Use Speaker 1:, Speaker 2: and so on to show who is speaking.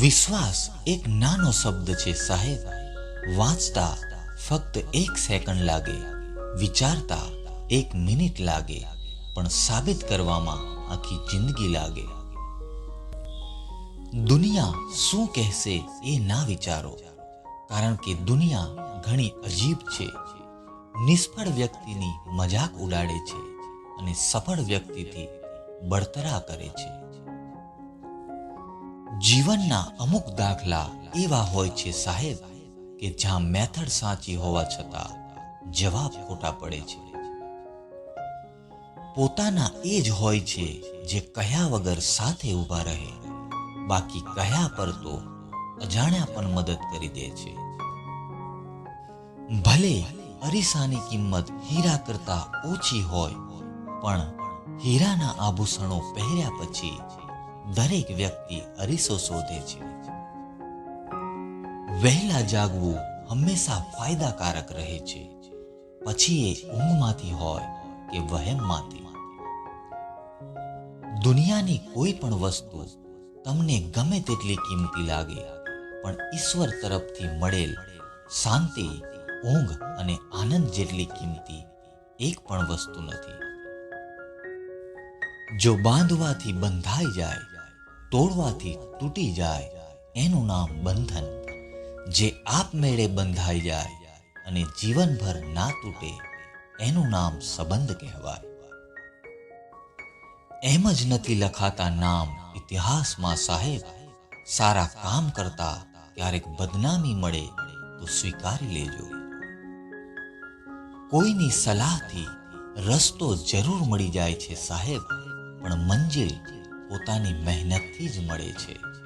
Speaker 1: વિશ્વાસ એક નાનો શબ્દ છે, સાહેબ. વાંચતા ફક્ત એક સેકન્ડ લાગે, વિચારતા એક મિનિટ લાગે, પણ સાબિત કરવામાં આખી જિંદગી લાગે. દુનિયા શું કહેશે એ ના વિચારો, કારણ કે દુનિયા ઘણી અજીબ છે. નિષ્ફળ વ્યક્તિની મજાક ઉડાડે છે અને સફળ વ્યક્તિથી બળતરા કરે છે. જીવનના અમુક દાખલા એવા હોય છે સાહેબ કે જ્યાં મેથડ સાચી હોવા છતાં જવાબ ખોટા પડે છે. પોતાના એ જ હોય છે જે કહ્યા વગર સાથે ઊભા રહે. બાકી કહ્યા પર તો અજાણ્યા પણ મદદ કરી દે છે. ભલે અરીસાની કિંમત હીરા કરતા ઓછી હોય, પણ હીરાના આભૂષણો પહેર્યા પછી દરેક વ્યક્તિ અરીસો શોધે છે. વહેલા જાગવું હંમેશા ફાયદાકારક રહે છે. પછી એ ઊંઘમાંથી હોય કે વહેમમાંથી. દુનિયાની કોઈ પણ વસ્તુ તમને ગમે તેટલી કિંમતી લાગે, પણ ઈશ્વર તરફથી મળેલ શાંતિ, ઊંઘ અને આનંદ જેટલી કિંમતી એક પણ વસ્તુ નથી. જો બાંધવાથી બંધાઈ જાય તોડવાથી તૂટી જાય. એનું નામ બંધન. જે આપમેળે બંધાઈ જાય અને જીવનભર ના તૂટે, એનું નામ સંબંધ કહેવાય. એમ જ નથી લખાતા નામ ઇતિહાસમાં સાહેબ. સારા કામ કરતા ક્યારેક બદનામી મળે તો સ્વીકારી લેજો. કોઈની સલાહથી રસ્તો જરૂર મળી જાય છે સાહેબ, પણ મંજિલ પોતાની મહેનતથી જ મળે છે.